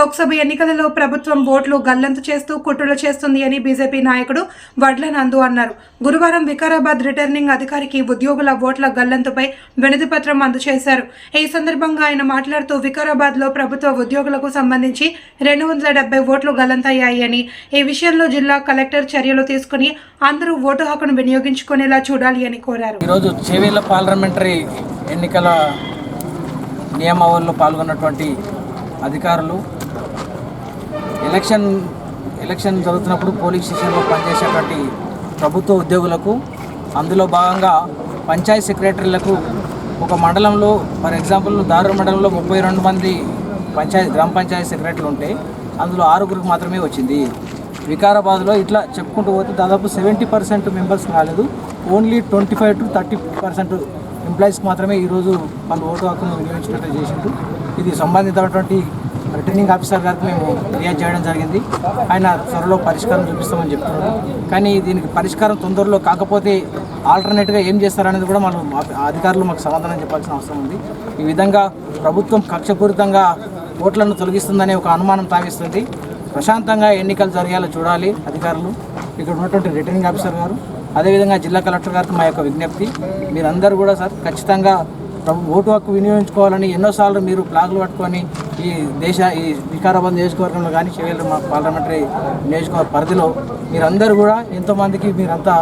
లోక్సభ ఎన్నికలలో ప్రభుత్వం ఓట్లు గల్లంతు చేస్తూ కుట్రలు చేస్తుంది అని బీజేపీ నాయకుడు వడ్ల నందు అన్నారు. గురువారం వికారాబాద్ రిటర్నింగ్ అధికారికి ఉద్యోగుల ఓట్ల గల్లంతుపై వినతిపత్రం అందజేశారు. ఈ సందర్భంగా ఆయన మాట్లాడుతూ వికారాబాద్లో ప్రభుత్వ ఉద్యోగులకు సంబంధించి రెండు వందల డెబ్బై ఓట్లు గల్లంతయ్యాయి అని ఈ విషయంలో జిల్లా కలెక్టర్ చర్యలు తీసుకుని అందరూ ఓటు హక్కును వినియోగించుకునేలా చూడాలి అని కోరారు. ఈరోజు పార్లమెంటరీ ఎన్నికల నియమావళిలో పాల్గొన్నటువంటి అధికారులు ఎలక్షన్ ఎలక్షన్ జరుగుతున్నప్పుడు పోలింగ్ స్టేషన్లో పనిచేసేటువంటి ప్రభుత్వ ఉద్యోగులకు అందులో భాగంగా పంచాయత్ సెక్రటరీలకు ఒక మండలంలో ఫర్ ఎగ్జాంపుల్ దారుణ మండలంలో ముప్పై రెండు మంది పంచాయతీ గ్రామ పంచాయతీ సెక్రటరీలు ఉంటే అందులో ఆరుగురికి మాత్రమే వచ్చింది. వికారాబాద్లో ఇట్లా చెప్పుకుంటూ పోతే దాదాపు సెవెంటీ పర్సెంట్ మెంబర్స్ రాలేదు. Only twenty five to thirty percent ఎంప్లాయీస్కి మాత్రమే ఈరోజు వాళ్ళు ఓటు హక్కును వినియోగించినట్టు చేసిండు ఇది సంబంధితమైనటువంటి రిటర్నింగ్ ఆఫీసర్ గారికి మేము ఫిర్యాదు చేయడం జరిగింది. ఆయన త్వరలో పరిష్కారం చూపిస్తామని చెప్తున్నారు. కానీ దీనికి పరిష్కారం తొందరలో కాకపోతే ఆల్టర్నేట్గా ఏం చేస్తారనేది కూడా మనం అధికారులు మాకు సమాధానం చెప్పాల్సిన అవసరం ఉంది. ఈ విధంగా ప్రభుత్వం కక్షపూరితంగా ఓట్లను తొలగిస్తుందనే ఒక అనుమానం తావిస్తుంది. ప్రశాంతంగా ఎన్నికలు జరిగేలా చూడాలి అధికారులు. ఇక్కడ ఉన్నటువంటి రిటర్నింగ్ ఆఫీసర్ గారు అదేవిధంగా జిల్లా కలెక్టర్ గారికి మా యొక్క విజ్ఞప్తి. మీరందరూ కూడా సార్ ఖచ్చితంగా ప్రభు ఓటు హక్కు వినియోగించుకోవాలని ఎన్నోసార్లు మీరు ఫ్లాగులు పట్టుకొని ఈ దేశ ఈ వికారాబాద్ నియోజకవర్గంలో కానీ చెవేళ్ళ మా పార్లమెంటరీ నియోజకవర్గ పరిధిలో మీరందరూ కూడా ఎంతోమందికి మీరంతా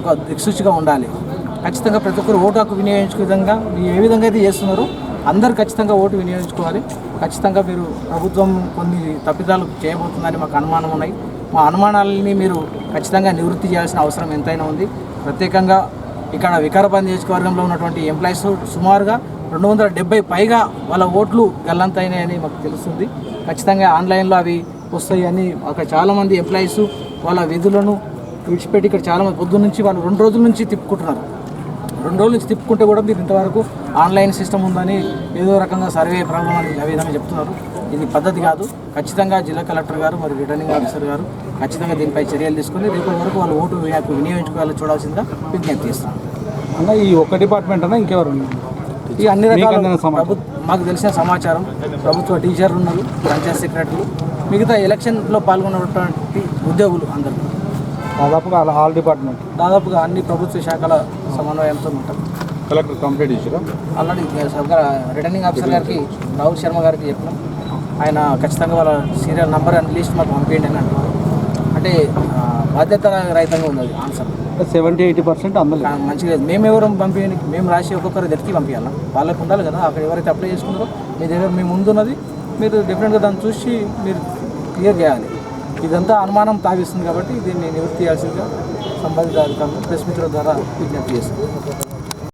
ఒక దిక్సూచిగా ఉండాలి. ఖచ్చితంగా ప్రతి ఒక్కరు ఓటు హక్కు వినియోగించుకునే విధంగా మీరు ఏ విధంగా అయితే చేస్తున్నారో అందరు ఖచ్చితంగా ఓటు వినియోగించుకోవాలి. ఖచ్చితంగా మీరు ప్రభుత్వం కొన్ని తప్పిదాలు చేయబోతుందని మాకు అనుమానం ఉన్నాయి. మా అనుమానాలని మీరు ఖచ్చితంగా నివృత్తి చేయాల్సిన అవసరం ఎంతైనా ఉంది. ప్రత్యేకంగా ఇక్కడ వికారాబాద్ నియోజకవర్గంలో ఉన్నటువంటి ఎంప్లాయీస్ సుమారుగా రెండు వందల డెబ్బై పైగా వాళ్ళ ఓట్లు గల్లంతైనాయని మాకు తెలుస్తుంది. ఖచ్చితంగా ఆన్లైన్లో అవి వస్తాయి అని ఒక చాలామంది ఎంప్లాయీస్ వాళ్ళ విధులను విడిచిపెట్టి ఇక్కడ చాలామంది పొద్దున్న నుంచి వాళ్ళు రెండు రోజుల నుంచి తిప్పుకుంటున్నారు. రెండు రోజుల నుంచి తిప్పుకుంటే కూడా మీరు ఇంతవరకు ఆన్లైన్ సిస్టమ్ ఉందని ఏదో రకంగా సర్వే ప్రాబ్లం అని ఆ విధంగా చెప్తున్నారు. ఇది పద్ధతి కాదు. ఖచ్చితంగా జిల్లా కలెక్టర్ గారు మరియు రిటర్నింగ్ ఆఫీసర్ గారు ఖచ్చితంగా దీనిపై చర్యలు తీసుకుని రేపటి వరకు వాళ్ళు ఓటు వినియోగించుకోవాలని చూడాల్సిందిగా విజ్ఞప్తి చేస్తాను అన్న ఈ ఒక్క డిపార్ట్మెంట్ అన్న ఇంకెవరు ఈ అన్ని రకాల మాకు తెలిసిన సమాచారం ప్రభుత్వ టీచర్లు ఉన్నారు పంచాయత్ సెక్రటరీలు మిగతా ఎలక్షన్లో పాల్గొన్నటువంటి ఉద్యోగులు అందరూ. దాదాపుగా ఆల్- డిపార్ట్మెంట్. దాదాపుగా అన్ని ప్రభుత్వ శాఖల సమన్వయంతో ఉంటారు కలెక్టర్ కంప్లీట్ చేసారా ఆల్రెడీ సర్కార్ రిటర్నింగ్ ఆఫీసర్ గారికి రాహుల్ శర్మ గారికి చెప్పినాం. ఆయన ఖచ్చితంగా వాళ్ళ సీరియల్ నంబర్ అండ్ లిస్ట్ మాకు పంపించండి అని అంటున్నారు అంటే బాధ్యత రహితంగా ఉంది ఆన్సర్. సెవెంటీ ఎయిటీ పర్సెంట్ అందలేదు మంచిగా లేదు. మేము ఎవరు పంపించండి మేము రాసి ఒక్కొక్కరు వెతికి పంపించాలా వాళ్ళకి ఉండాలి కదా అక్కడ ఎవరైతే అప్లై చేసుకున్నారో మీ దగ్గర మీ ముందున్నది మీరు డెఫినెట్గా దాన్ని చూసి మీరు క్లియర్ చేయాలి. ఇదంతా అనుమానం తాగిస్తుంది కాబట్టి దీన్ని నివృత్తి చేయాల్సిందిగా సంబంధిత అధికారులు ప్రెస్ మిత్రుల ద్వారా విజ్ఞప్తి చేస్తాను